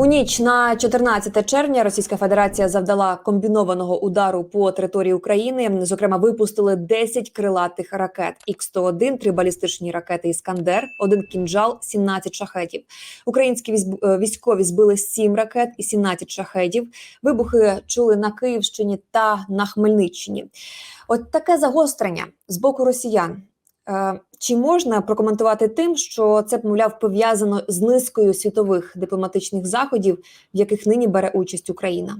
У ніч на 14 червня Російська Федерація завдала комбінованого удару по території України. Зокрема, випустили 10 крилатих ракет Х-101, три балістичні ракети Іскандер, один кінжал, 17 шахетів. Українські е, військові збили 7 ракет і 17 шахетів. Вибухи чули на Київщині та на Хмельниччині. От таке загострення з боку росіян. Е, чи можна прокоментувати тим, що це мовляв пов'язано з низкою світових дипломатичних заходів, в яких нині бере участь Україна?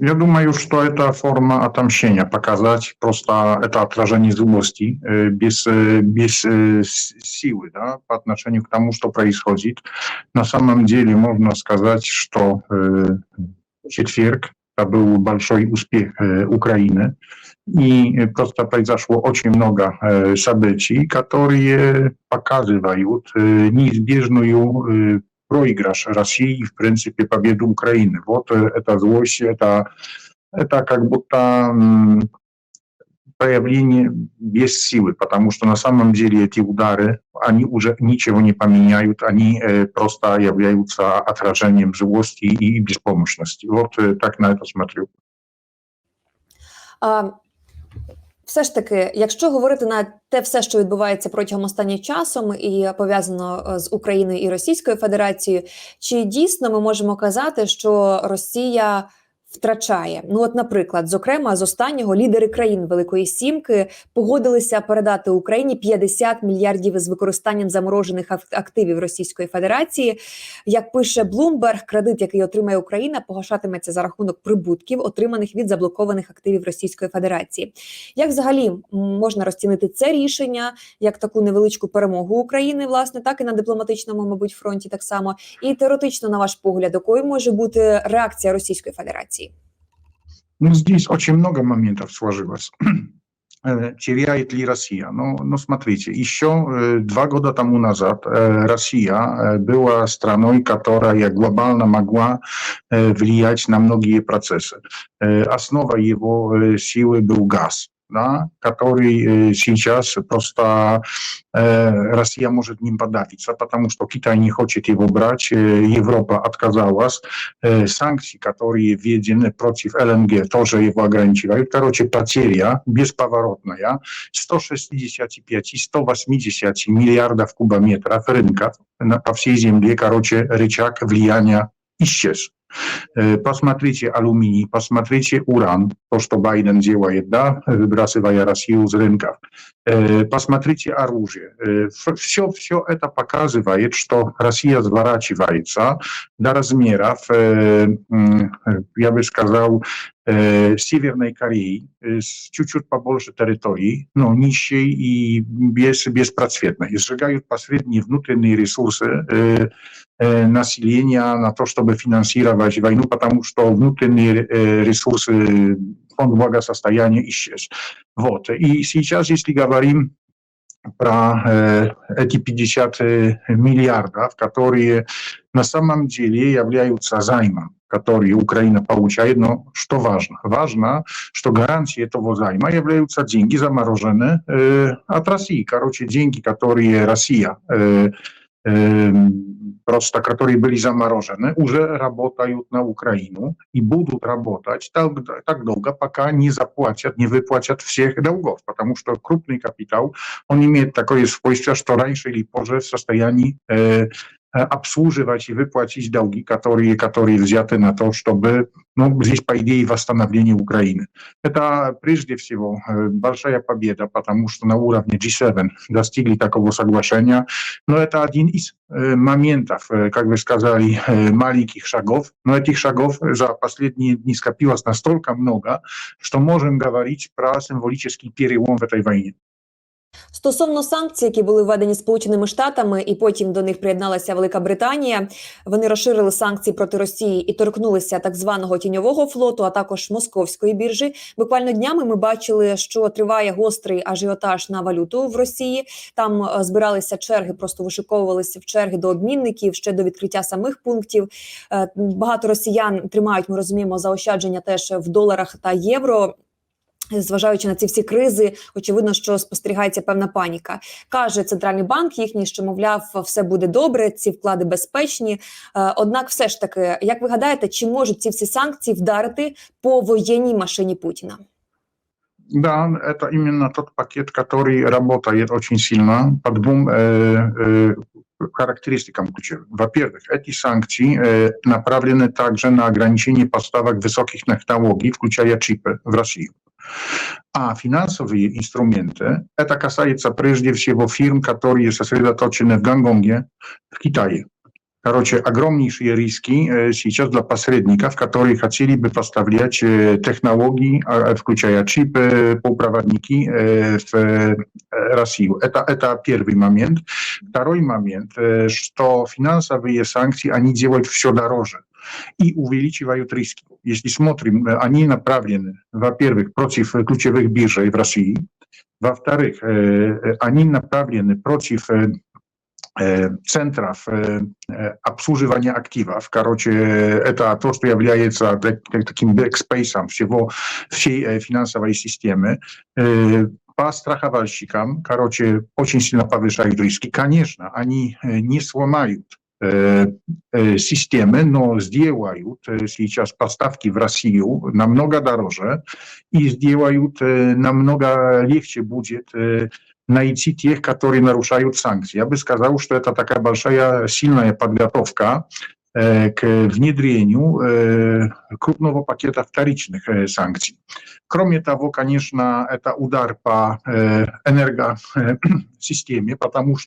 Я думаю, что это форма отомщения, показать просто это отражение злости э, без, э, без э, е, силы да, по отношению к тому, что происходит. На самом деле можно сказать, что э, четверг это был большой успех э, Украины. Э, i prosta tutaj zaszło ociem noga e, szabeci, który je pokazy wajut, e, niezbieżno ją e, proigrasz Rosji w pryncypie pobiedu Ukrainy. Wot, eta ta złość, ta, ta jak ta mm, pojawienie bez siły, ponieważ to na samym dzieli te udary ani już niczego nie pamieniają, ani prosta jawiająca atrażeniem żyłości i, i bezpomocności. Вот tak na to смотрю. Все ж таки, якщо говорити на те, все, що відбувається протягом останніх часом і пов'язано е, з Україною і Російською Федерацією, чи дійсно ми можемо казати, що Росія втрачає. Ну, от, наприклад, зокрема, з останнього лідери країн Великої Сімки погодилися передати Україні 50 мільярдів з використанням заморожених активів Російської Федерації. Як пише Блумберг, кредит, який отримає Україна, погашатиметься за рахунок прибутків, отриманих від заблокованих активів Російської Федерації. Як взагалі можна розцінити це рішення як таку невеличку перемогу України, власне, так і на дипломатичному, мабуть, фронті так само, і теоретично, на ваш погляд, якою може бути реакція Російської Федерації? Ну, здесь очень много моментов сложилось. теряет ли Россия? Ну, ну смотрите, еще два года тому назад Россия была страной, которая глобально могла влиять на многие процессы. Основа его силы был газ да, который сейчас просто э, Россия может ним подавиться, потому что Китай не хочет его брать, э, Европа отказалась, э, санкции, которые введены против ЛНГ, тоже его ограничивают. Короче, потеря бесповоротная 165 и 180 миллиардов кубометров рынка на, по всей земле, короче, рычаг влияния исчез. Посмотрите алюминий, посмотрите уран, то, что Байден делает, да, выбрасывая Россию с рынков. Посмотрите оружие. Все, все это показывает, что Россия zwaracивается до размеров, я бы сказал, E, siwie w najkarii, e, z ciuciut po bolszy terytorii, no niższe i bez, bez prac świetne. Zrzegają pośrednie wnętrzne resursy e, e na to, żeby finansować wojnę, ponieważ to wnętrzne resursy, fund błaga, zastajanie i ścież. Wot. I teraz, jeśli mówimy pra e, ekipy 10 miliarda, w której na samym dziele являются zajma, które Ukraina получa. Jedno, że to ważne, ważne, że gwarancje tego zajma являются dzięki zamrożone a od i karocie dzięki, które Rosja e, prosta, które byli zamarożone, że robota na Ukrainę i budu robotać tak, tak długo, paka nie zapłacić, nie wypłacić wszystkich długów, ponieważ to krupny kapitał, on imie takie swojstwa, że to raniej czy pożre w stanie обслуживать и выплатить долги, которые, которые взяты на то, чтобы, ну, здесь, по идее, восстановление Украины. Это, прежде всего, большая победа, потому что на уровне G7 достигли такого соглашения. Но это один из моментов, как вы сказали, маленьких шагов. Но этих шагов за последние дни скопилось настолько много, что можем говорить про символический перелом в этой войне. Стосовно санкцій, які були введені Сполученими Штатами, і потім до них приєдналася Велика Британія. Вони розширили санкції проти Росії і торкнулися так званого тіньового флоту, а також московської біржі. Буквально днями ми бачили, що триває гострий ажіотаж на валюту в Росії. Там е, збиралися черги, просто вишиковувалися в черги до обмінників ще до відкриття самих пунктів. Е, багато росіян тримають, ми розуміємо, заощадження теж в доларах та євро. Зважаючи на ці всі кризи, очевидно, що спостерігається певна паніка. Каже центральний банк їхній, що мовляв, все буде добре, ці вклади безпечні. Е, однак, все ж таки, як ви гадаєте, чи можуть ці всі санкції вдарити по воєнній машині Путіна? Да, это именно тот пакет, который работает очень сильно по двум э, э, характеристикам ключевым. Во-первых, эти санкции э, направлены также на ограничение поставок высоких технологий, включая чипы в Россию. a финансовые инструменты – это касается прежде всего фирм, которые сосредоточены в Гонконге, в Китае. Короче, огромнейшие риски сейчас для посредников, которые хотели бы поставлять технологии, включая чипы, полупроводники в Россию. Это, это первый момент. Второй момент, что финансовые санкции, они делают все дороже и увеличивают риски. Если смотрим, они направлены, во-первых, против ключевых биржей в России, во-вторых, они направлены против центров обслуживания активов. Короче, это то, что является таким бэкспейсом всего, всей финансовой системы. По страховальщикам, короче, очень сильно повышают риски. Конечно, они не сломают E, e, systemy, no zdjęła te сейчас pastawki w Rosji na mnoga droże i zdjęła te na mnoga lepszy budżet e, na ICI tych, którzy naruszają sankcje. Ja bym сказал, że to taka balszaja silna podgotowka k wniedrieniu krótkiego pakieta wtorycznych sankcji. Kromie tego, oczywiście, to udar po energosystemie, ponieważ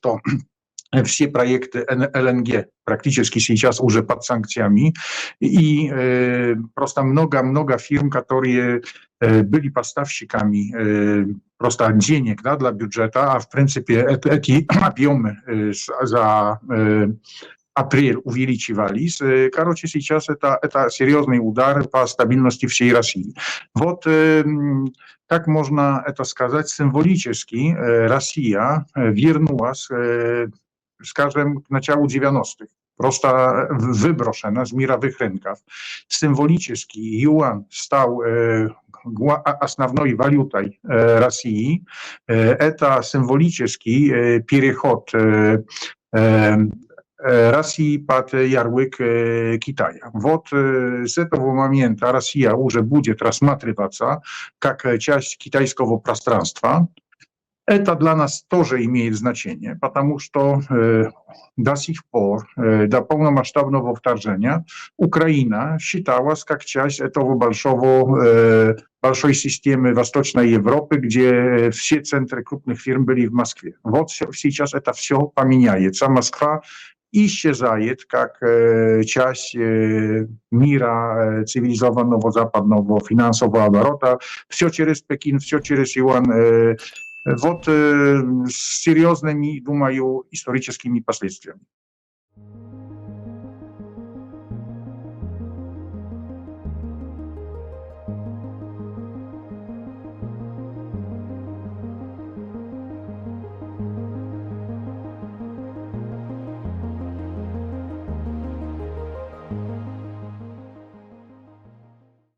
все проекты ЛНГ практически сейчас уже под санкциями. И э, просто много-много фирм, которые э, были поставщиками э, просто денег да, для бюджета, а в принципе это, эти объемы э, за э, апрель увеличивались. Короче, сейчас это, это серьезный удар по стабильности всей России. Вот э, так можно это сказать символически. Э, Россия вернулась э, na naciału dziewianostych. Prosta wybroszena z mirawych rynków. Symboliczny yuan stał основной валютой России. Это символический переход Rosji pod jarłyk e, Kitaja. Wod e, z tego momentu Rosja już będzie rozpatrywana jak część kitajskiego пространства, Это для нас тоже имеет значение, потому что э, до сих пор, э, до полномасштабного вторжения, Украина считалась как часть этого большого, э, большой системы Восточной Европы, где все центры крупных фирм были в Москве. Вот сейчас это все поменяется. Москва исчезает как e, часть e, мира e, цивилизованного западного финансового оборота. Все через Пекин, все через Юан. E, вот серьезными, думаю, историческими последствиями.